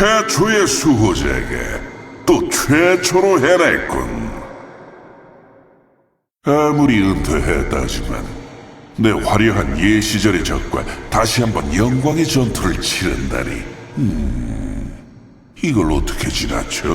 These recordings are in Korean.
최초의 수호자에게 또 최초로 해냈군. 아무리 은퇴했다지만 내 화려한 예 시절의 적과 다시 한번 영광의 전투를 치른다니. 음, 이걸 어떻게 지나쳐?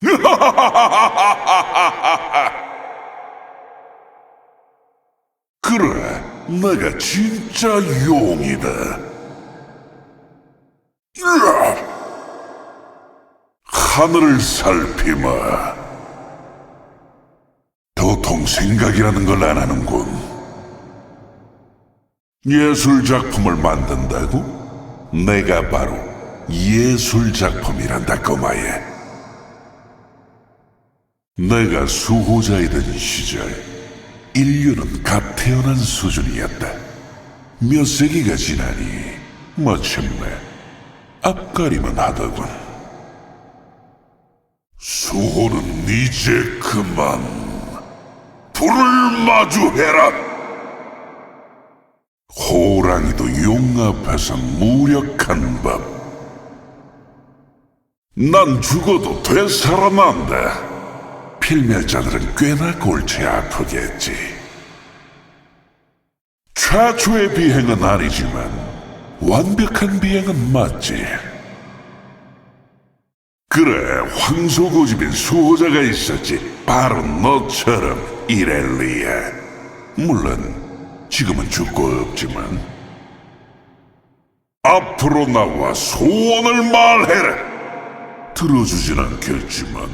그래, 내가 진짜 용이다. 하늘을 살피마. 도통 생각이라는 걸 안 하는군. 예술 작품을 만든다고? 내가 바로 예술 작품이란다, 꼬마야. 내가 수호자이던 시절, 인류는 갓 태어난 수준이었다. 몇 세기가 지나니 마침내 앞가림은 하더군. 수호는 이제 그만 불을 마주해라. 호랑이도 용 앞에서 무력한 법. 난 죽어도 되살아난다. 필멸자들은 꽤나 골치 아프겠지. 최초의 비행은 아니지만 완벽한 비행은 맞지. 그래, 황소고집인 수호자가 있었지. 바로 너처럼 이렐리아. 물론 지금은 죽고 없지만 앞으로 나와 소원을 말해라. 들어주진 않겠지만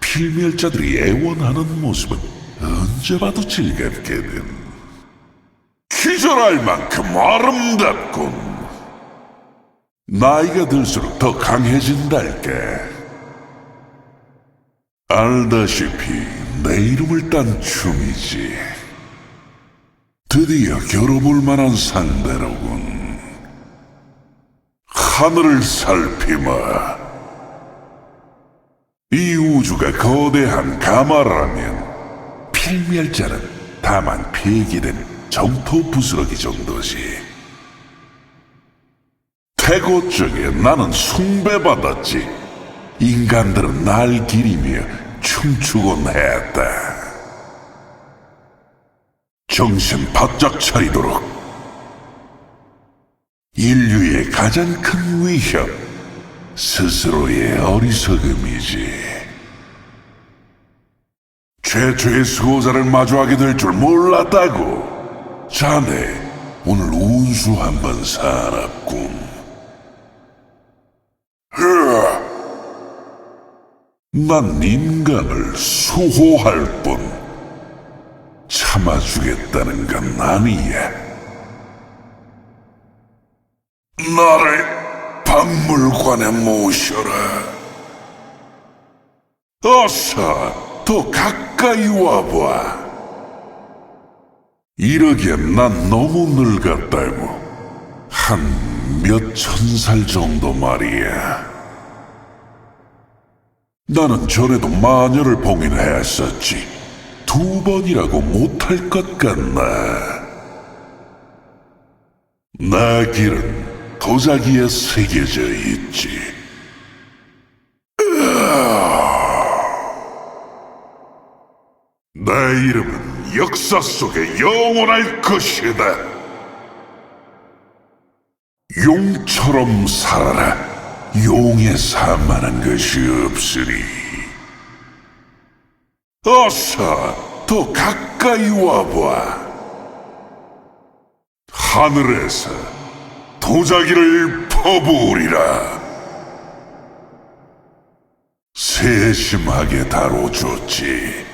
필멸자들이 애원하는 모습은 언제 봐도 즐겁게는 기절할 만큼 아름답군. 나이가 들수록 더 강해진달까. 알다시피 내 이름을 딴 춤이지. 드디어 겨뤄볼 만한 상대로군. 하늘을 살피마. 이 우주가 거대한 가마라면 필멸자는 다만 폐기된 정토 부스러기 정도지. 태고 쪽에 나는 숭배받았지. 인간들은 날 기리며 춤추곤 했다. 정신 바짝 차리도록. 인류의 가장 큰 위협, 스스로의 어리석음이지. 최초의 수호자를 마주하게 될 줄 몰랐다고. 자네, 오늘 운수 한번 살았군. 으아! 난 인간을 수호할 뿐 참아주겠다는 건 아니야. 나를 박물관에 모셔라. 어서 더 가까이 와봐. 이러기엔 난 너무 늙었다고. 한 몇 천 살 정도 말이야. 나는 전에도 마녀를 봉인했었지. 두 번이라고 못할 것 같나. 나 길은 도자기에 새겨져 있지. 내 이름은 역사 속에 영원할 것이다. 용처럼 살아라. 용에 산만한 것이 없으리. 어서 더 가까이 와봐. 하늘에서 도자기를 퍼부으리라. 세심하게 다뤄줬지.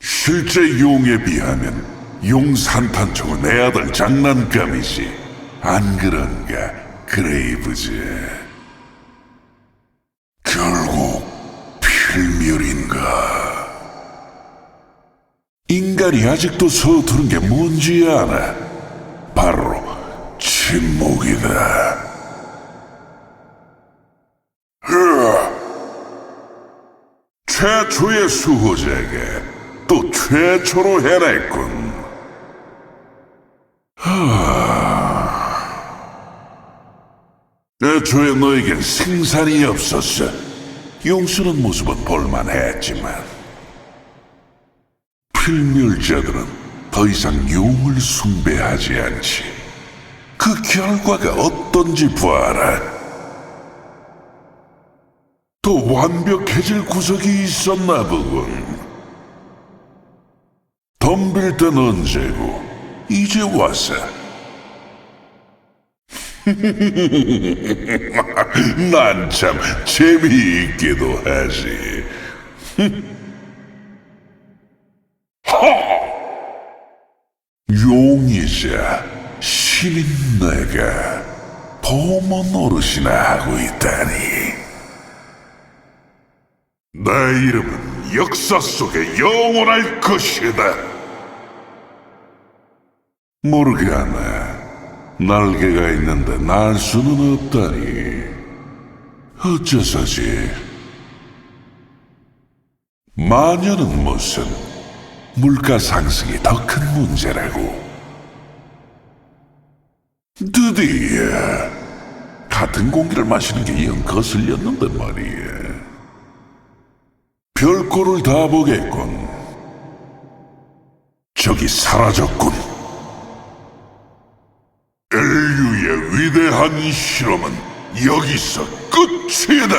실제 용에 비하면 용 산탄총은 내 아들 장난감이지. 안 그런가, 그레이브즈? 결국 필멸인가? 인간이 아직도 서두른 게 뭔지 아나? 바로 침묵이다. 최초의 수호자에게 또 최초로 해냈군. 애초에 너에겐 생산이 없었어. 용수는 모습은 볼만했지만 필멸자들은 더 이상 용을 숭배하지 않지. 그 결과가 어떤지 봐라. 더 완벽해질 구석이 있었나 보군. 덤빌 땐 언제고 이제 와서 난 참 재미있기도 하지. 용이자 신인 내가 보모 노릇이나 하고 있다니. 내 이름은 역사 속에 영원할 것이다. 모르가나, 날개가 있는데 날 수는 없다니. 어째서지? 마녀는 무슨 물가 상승이 더 큰 문제라고. 드디어 같은 공기를 마시는 게 영 거슬렸는데 말이야. 별꼴을 다 보겠군. 저기 사라졌군. 엘류의 위대한 실험은 여기서 끝이다.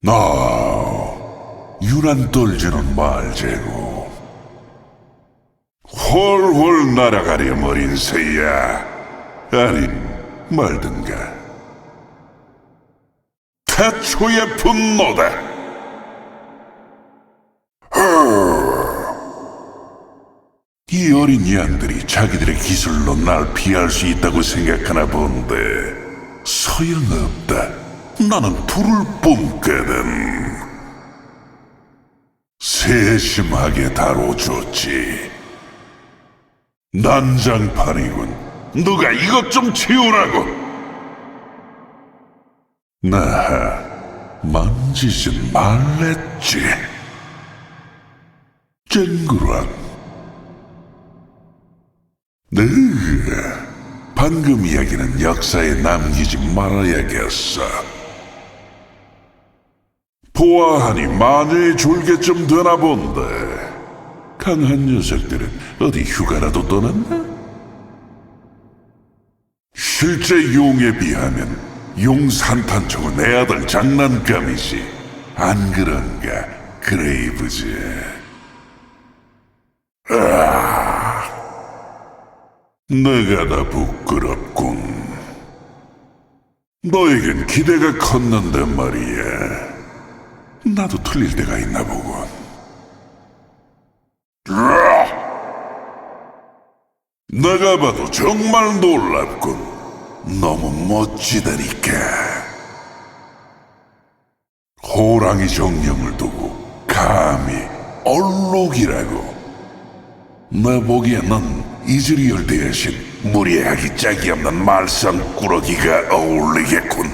나 유난 떨지는 말제고. 훨훨 날아가렴 어린 새야. 아니 말든가. 태초의 분노다. 이 어린 양들이 자기들의 기술로 날 피할 수 있다고 생각하나 본데 소용없다. 나는 불을 뿜거든. 세심하게 다뤄줬지. 난장판이군. 누가 이것 좀 치우라고. 나 만지진 말랬지. 쨍그랑. 네. 방금 이야기는 역사에 남기지 말아야겠어. 보아하니 마녀의 졸개쯤 되나 본데. 강한 녀석들은 어디 휴가라도 떠났나? 실제 용에 비하면 용 산탄총은 내 아들 장난감이지. 안 그런가, 그레이브즈. 내가 다 부끄럽군. 너에겐 기대가 컸는데 말이야. 나도 틀릴 때가 있나 보군. 내가 봐도 정말 놀랍군. 너무 멋지다니까. 호랑이 정령을 두고 감히 얼룩이라고. 내 보기에 넌 이즈리얼 대신 무리하기 짝이 없는 말썽꾸러기가 어울리겠군.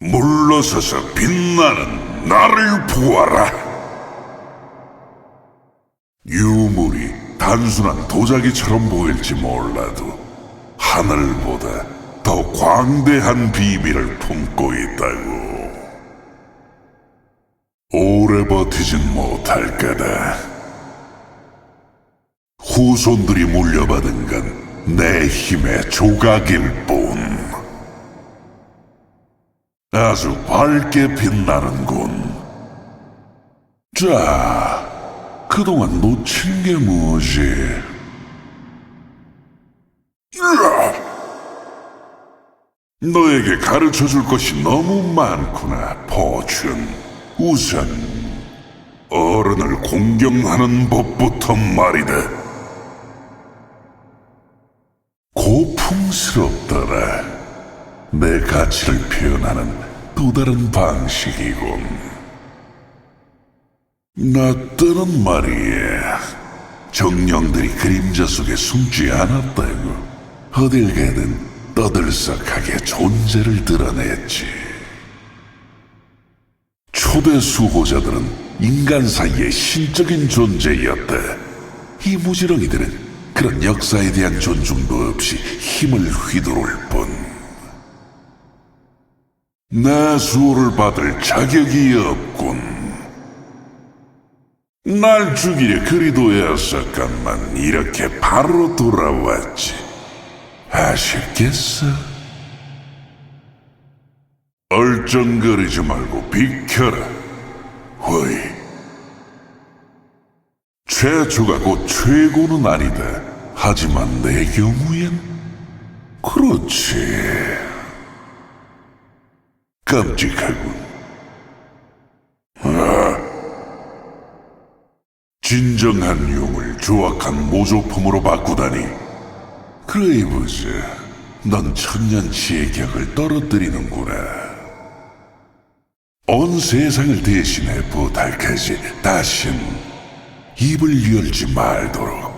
물러서서 빛나는 나를 보아라. 유물이 단순한 도자기처럼 보일지 몰라도 하늘보다 더 광대한 비밀을 품고 있다고. 오래 버티진 못할 거다. 후손들이 물려받은 건 내 힘의 조각일 뿐. 아주 밝게 빛나는군. 자, 그동안 놓친 게 뭐지? 너에게 가르쳐 줄 것이 너무 많구나, 포춘. 우선, 어른을 공경하는 법부터 말이다. 고풍스럽더라. 내 가치를 표현하는 또 다른 방식이군. 나 때는 말이야. 정령들이 그림자 속에 숨지 않았다고. 어딜 가든 떠들썩하게 존재를 드러냈지. 초대 수호자들은 인간 사이의 신적인 존재였다. 이 무지렁이들은 그런 역사에 대한 존중도 없이 힘을 휘두를 뿐. 내 수호를 받을 자격이 없군. 날 죽이려 그리도 애썼건만 이렇게 바로 돌아왔지. 아쉽겠어? 얼쩡거리지 말고 비켜라. 허이. 최초가 곧 최고는 아니다. 하지만 내 경우엔 그렇지. 깜찍하군. 아. 진정한 용을 조악한 모조품으로 바꾸다니. 그레이브즈, 넌 천년치의 격을 떨어뜨리는구나. 온 세상을 대신해 부탁하지. 다신 입을 열지 말도록.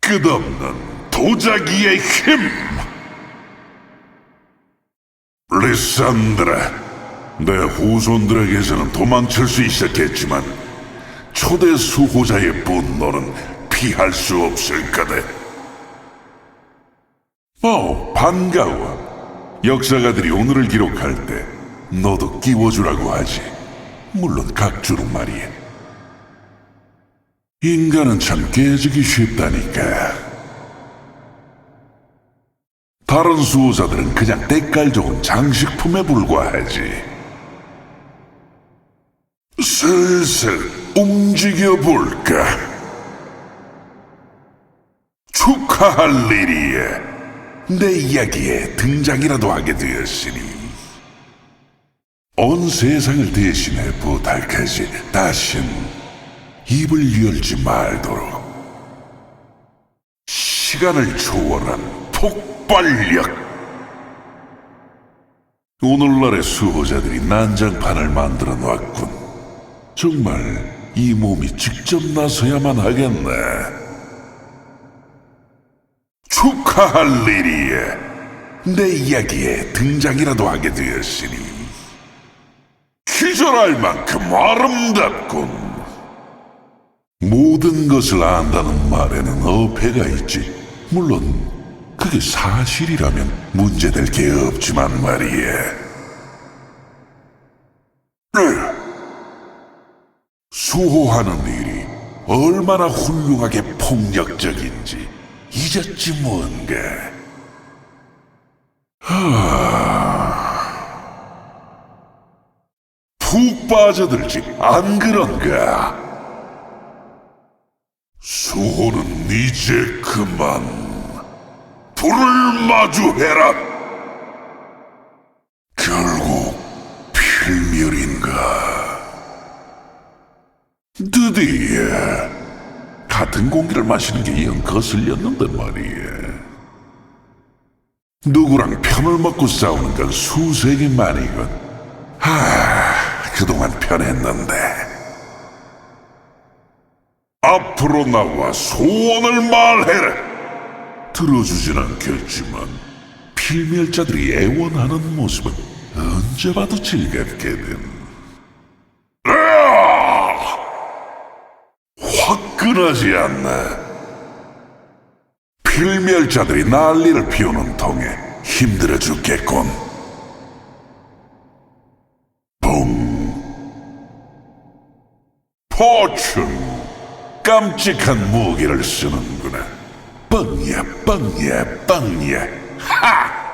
끝없는 도자기의 힘! 리산드라, 내 후손들에게서는 도망칠 수 있었겠지만 초대 수호자의 분노는 피할 수 없을 거다. 어, 반가워. 역사가들이 오늘을 기록할 때 너도 끼워주라고 하지. 물론 각주로 말이야. 인간은 참 깨지기 쉽다니까. 다른 수호자들은 그냥 때깔 좋은 장식품에 불과하지. 슬슬 움직여 볼까? 축하할 일이야. 내 이야기에 등장이라도 하게 되었으니 온 세상을 대신해 부탁하지. 다신 입을 열지 말도록. 시간을 초월한 폭발력. 오늘날의 수호자들이 난장판을 만들어 놨군. 정말 이 몸이 직접 나서야만 하겠네. 축하할 일이에 내 이야기에 등장이라도 하게 되었으니 기절할 만큼 아름답군. 모든 것을 안다는 말에는 어폐가 있지. 물론 그게 사실이라면 문제될 게 없지만 말이야. 수호하는 일이 얼마나 훌륭하게 폭력적인지 잊었지 뭔가. 푹 빠져들지 안 그런가? 수호는 이제 그만 불을 마주해라. 결국 필멸인가? 드디어 같은 공기를 마시는 게 영 거슬렸는데 말이야. 누구랑 편을 먹고 싸우는 건 수세기 만이군. 하, 그동안 편했는데. 앞으로 나와 소원을 말해라. 들어주진 않겠지만 필멸자들이 애원하는 모습은 언제 봐도 즐겁거든. 으아! 화끈하지 않나? 필멸자들이 난리를 피우는 통에 힘들어 죽겠군. 붕. 포춘. 깜찍한 무기를 쓰는구나. 뻥이야, 뻥이야, 뻥이야. 하!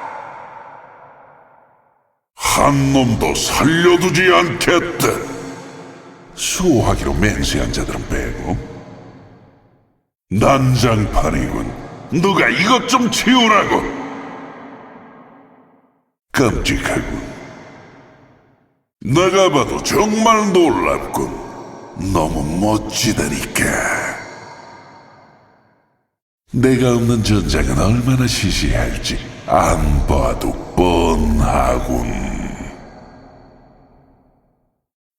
한 놈도 살려두지 않겠다. 수호하기로 맹세한 자들은 빼고. 난장판이군. 누가 이것 좀 치우라고. 끔찍하군. 내가 봐도 정말 놀랍군. 너무 멋지다니까. 내가 없는 전장은 얼마나 시시할지 안 봐도 뻔하군.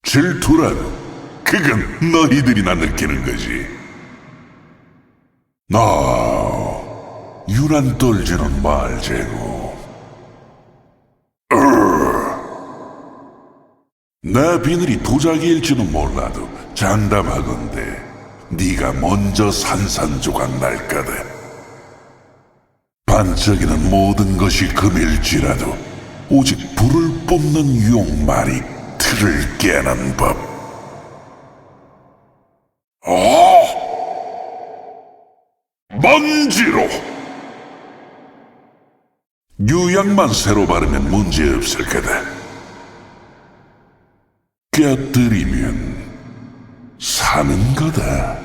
질투라고 그건 너희들이나 느끼는 거지. 나 유난 떨지는 말제고. 내 비늘이 도자기일지는 몰라도 장담하건대 네가 먼저 산산조각 날 거다. 반짝이는 모든 것이 금일지라도 오직 불을 뿜는 용말이 틀을 깨는 법. 어! 먼지로! 유약만 새로 바르면 문제 없을 거다. 깨뜨리면 사는 거다.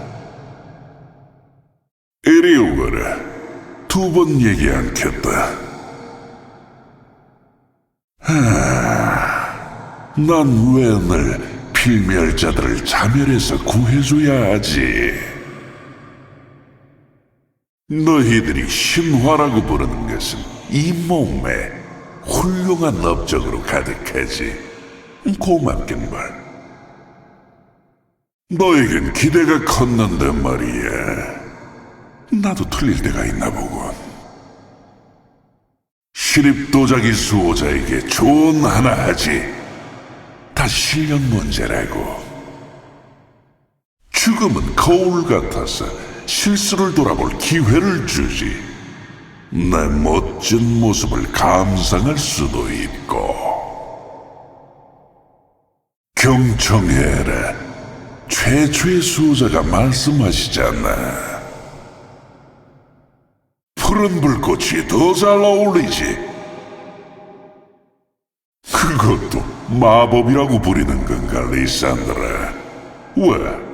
이리 오거라. 두 번 얘기 않겠다. 난왜 늘 필멸자들을 자멸해서 구해줘야 하지? 너희들이 신화라고 부르는 것은 이 몸에 훌륭한 업적으로 가득하지. 고맙겠말. 너에겐 기대가 컸는데 말이야. 나도 틀릴 때가 있나 보군. 시립 도자기 수호자에게 조언 하나 하지. 다 실력 문제라고. 죽음은 거울 같아서 실수를 돌아볼 기회를 주지. 내 멋진 모습을 감상할 수도 있고. 경청해라. 최초의 수호자가 말씀하시잖아. 푸른 불꽃이 더 잘 어울리지. 그것도 마법이라고 부리는 건가, 리산드라? 왜?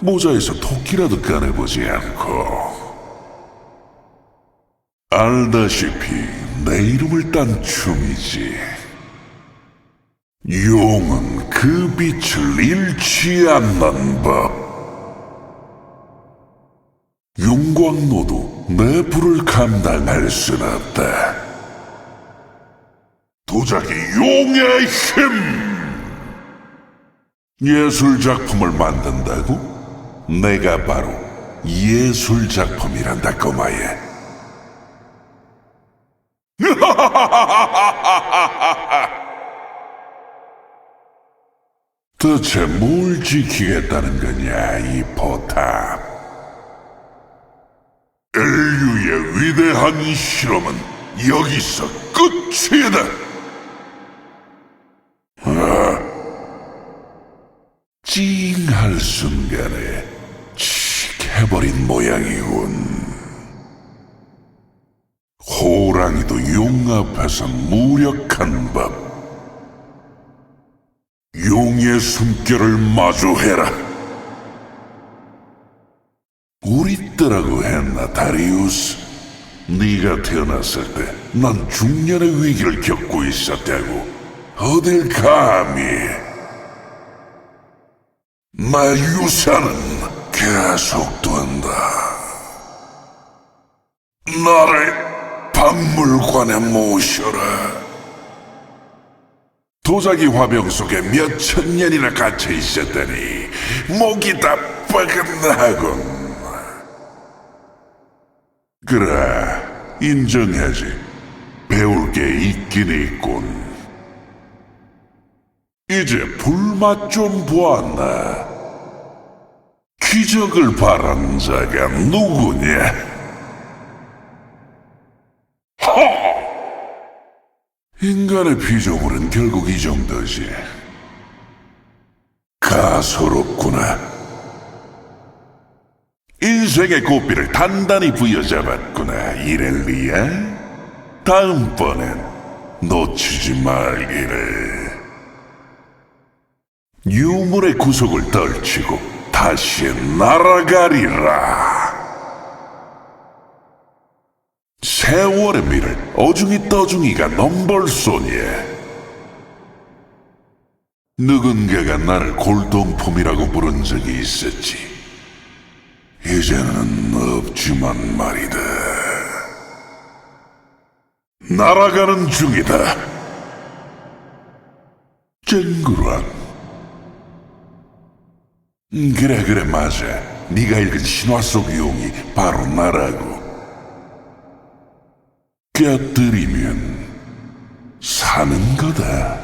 모자에서 토끼라도 꺼내보지 않고. 알다시피 내 이름을 딴 춤이지. 용은 그 빛을 잃지 않는 법. 용광로도 내 불을 감당할 순 없다. 도자기 용의 힘! 예술 작품을 만든다고? 내가 바로 예술 작품이란다, 꼬마야. 대체 뭘 지키겠다는 거냐, 이 포탑? 인류의 위대한 실험은 여기서 끝이다. 찡할 순간에 칙 해버린 모양이군. 호랑이도 용 앞에서 무력한 법. 용의 숨결을 마주해라. 우리 때라고 했나, 다리우스? 네가 태어났을 때 난 중년의 위기를 겪고 있었다고. 어딜 감히? 나 유산은 계속된다. 나를 박물관에 모셔라. 도자기 화병 속에 몇 천 년이나 갇혀 있었다니 목이 다 뻐근하군. 그래, 인정하지. 배울 게 있긴 있군. 이제 불맛 좀 보았나? 기적을 바란 자가 누구냐? 인간의 피조물은 결국 이 정도지. 가소롭구나. 인생의 고삐를 단단히 부여잡았구나, 이렐리야. 다음번엔 놓치지 말기를. 유물의 구속을 떨치고 다시 날아가리라. 세월의 미를 어중이 떠중이가 넘벌소니에 누군가가 나를 골동품이라고 부른 적이 있었지. 이제는 없지만 말이다. 날아가는 중이다. 쨍그란. 음, 그래 그래 맞아. 네가 읽은 신화 속 용이 바로 나라고. 깨뜨리면 사는 거다.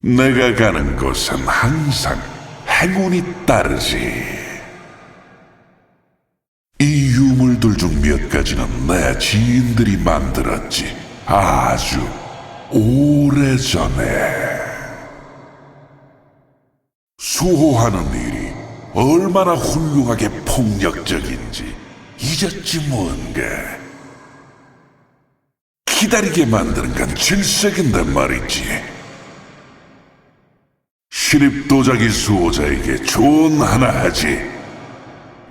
내가 가는 곳은 항상 행운이 따르지. 이 유물들 중 몇 가지는 내 지인들이 만들었지. 아주 오래전에. 수호하는 일이 얼마나 훌륭하게 폭력적인지 잊었지 뭔가. 기다리게 만드는 건 질색인데 말이지. 신입 도자기 수호자에게 조언 하나 하지.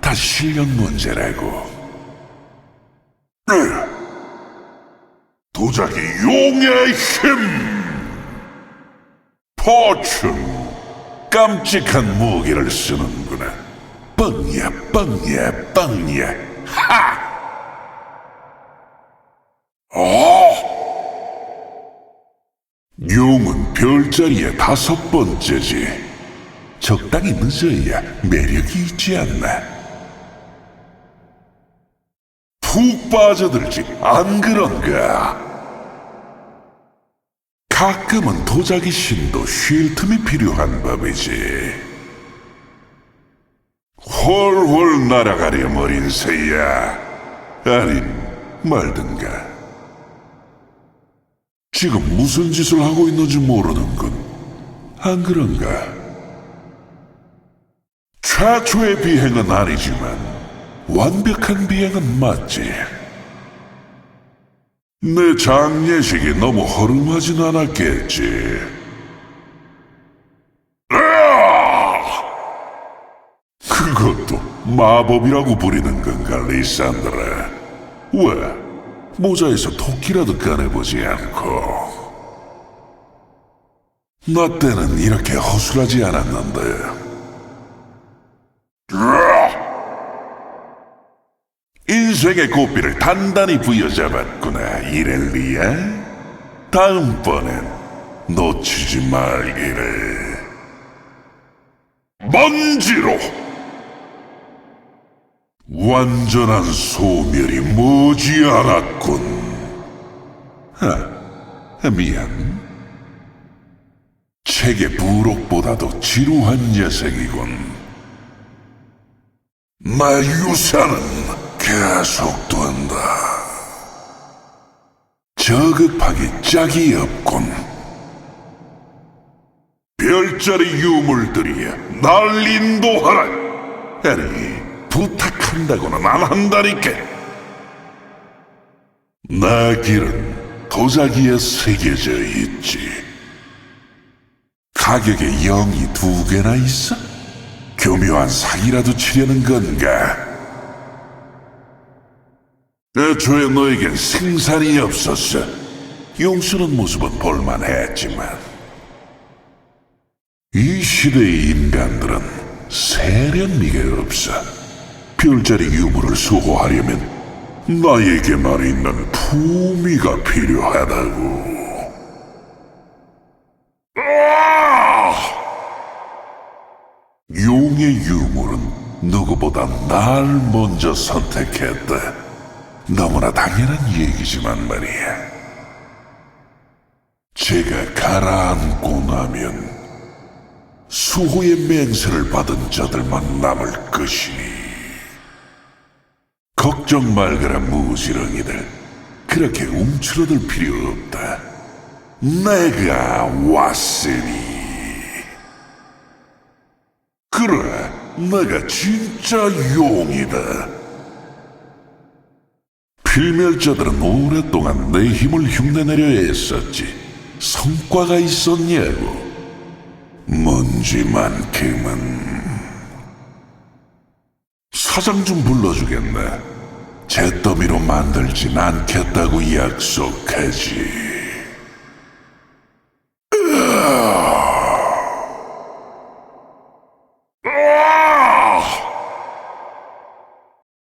다 실력 문제라고. 으. 도자기 용의 힘! 포춘! 깜찍한 무기를 쓰는구나. 뻥이야, 뻥이야, 뻥이야. 하! 용 은 별자리의 다섯 번째지. 적당히 늦어야 매력이 있지 않나. 푹 빠져들지 안 그런가? 가끔은 도자기 신도 쉴 틈이 필요한 법이지. 훨훨 날아가렴 어린 새야. 아님 말든가. 지금 무슨 짓을 하고 있는지 모르는군. 안 그런가? 최초의 비행은 아니지만 완벽한 비행은 맞지. 내 장례식이 너무 허름하진 않았겠지. 그것도 마법이라고 부리는 건가, 리산드라? 왜? 모자에서 토끼라도 꺼내보지 않고. 나 때는 이렇게 허술하지 않았는데. 인생의 고삐를 단단히 부여잡았구나, 이렐리야. 다음번엔 놓치지 말기를. 먼지로! 완전한 소멸이 머지않았군. 아, 미안. 책의 부록보다도 지루한 녀석이군. 나 유산은 계속된다. 저급하기 짝이 없군. 별자리 유물들이 날 인도하라. 아니, 부탁한다고는 안 한다니까. 나 길은 도자기에 새겨져 있지. 가격에 0이 두 개나 있어? 교묘한 사기라도 치려는 건가? 애초에 너에겐 생산이 없었어. 용서는 모습은 볼만했지만 이 시대의 인간들은 세련미가 없어. 별자리 유물을 수호하려면 나에게만 있는 품위가 필요하다고. 아! 용의 유물은 누구보다 날 먼저 선택했다. 너무나 당연한 얘기지만 말이야. 제가 가라앉고 나면 수호의 맹세를 받은 자들만 남을 것이니 걱정 말거라 무지렁이들. 그렇게 움츠러들 필요 없다. 내가 왔으니. 그래 내가 진짜 용이다. 필멸자들은 오랫동안 내 힘을 흉내내려 애썼지. 성과가 있었냐고. 먼지만큼은 사장 좀 불러주겠네. 잿더미로 만들진 않겠다고 약속하지. 으아!